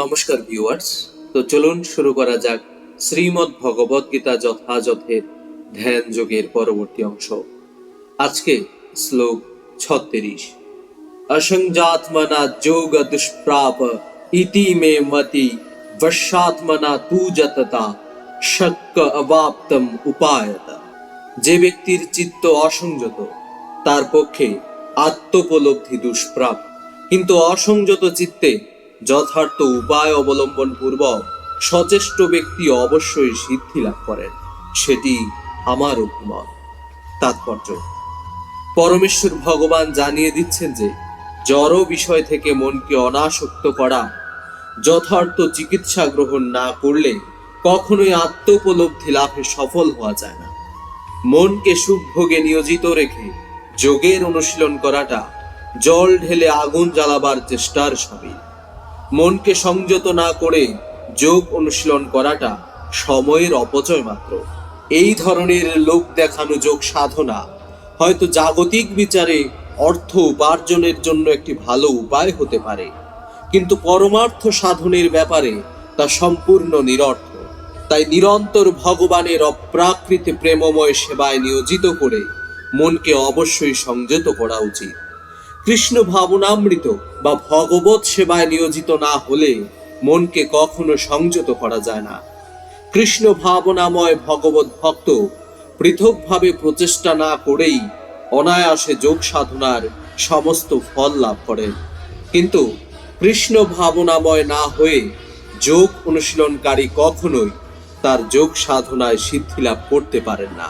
নমস্কার ভিউয়ার্স তো চলুন শুরু করা যাক শ্রীমদ্ ভগবদ গীতা যথাযথের ধ্যান যোগের পরবর্তী অংশ। আজকে শ্লোক ছত্রিশ। অসংজাত্মনা যোগ দুষ্প্রাপ ইতি মে মতি বর্ষাত্মনা তু যততা শক্য অবাপ্তম উপায়তা। যে ব্যক্তির চিত্ত অসংযত, তার পক্ষে আত্মোপলব্ধি দুষ্প্রাপ। কিন্তু অসংযত চিত্তে যথার্থ উপায় অবলম্বন পূর্বক সচেষ্ট ব্যক্তি অবশ্যই সিদ্ধি লাভ করেন। সেটি আমার অভিমত। তাৎপর্য। পরমেশ্বর ভগবান জানিয়ে দিচ্ছেন যে, জড় বিষয় থেকে মনকে অনাসক্ত করা, যথার্থ চিকিৎসা গ্রহণ না করলে কখনোই আত্মোপলব্ধি লাভে সফল হওয়া যায় না। মনকে সুখ ভোগে নিয়োজিত রেখে যোগের অনুশীলন করাটা জল ঢেলে আগুন জ্বালাবার চেষ্টার সামিল। মনকে সংযত না করে যোগ অনুশীলন করাটা সময়ের অপচয় মাত্র। এই ধরনের লোক দেখানো যোগ সাধনা হয়তো জাগতিক বিচারে অর্থ উপার্জনের জন্য একটি ভালো উপায় হতে পারে, কিন্তু পরমার্থ সাধনের ব্যাপারে তা সম্পূর্ণ নিরর্থ। তাই নিরন্তর ভগবানের অপ্রাকৃত প্রেমময় সেবায় নিয়োজিত করে মনকে অবশ্যই সংযত করা উচিত। কৃষ্ণ ভাবনামৃত বা ভগবত সেবায় নিয়োজিত না হলে মনকে কখনো সংযত করা যায় না। কৃষ্ণ ভাবনাময় ভগবত ভক্ত পৃথকভাবে প্রচেষ্টা না করেই অনায়াসে যোগ সাধনার সমস্ত ফল লাভ করেন। কিন্তু কৃষ্ণ ভাবনাময় না হয়ে যোগ অনুশীলনকারী কখনোই তার যোগ সাধনায় সিদ্ধি লাভ করতে পারেন না।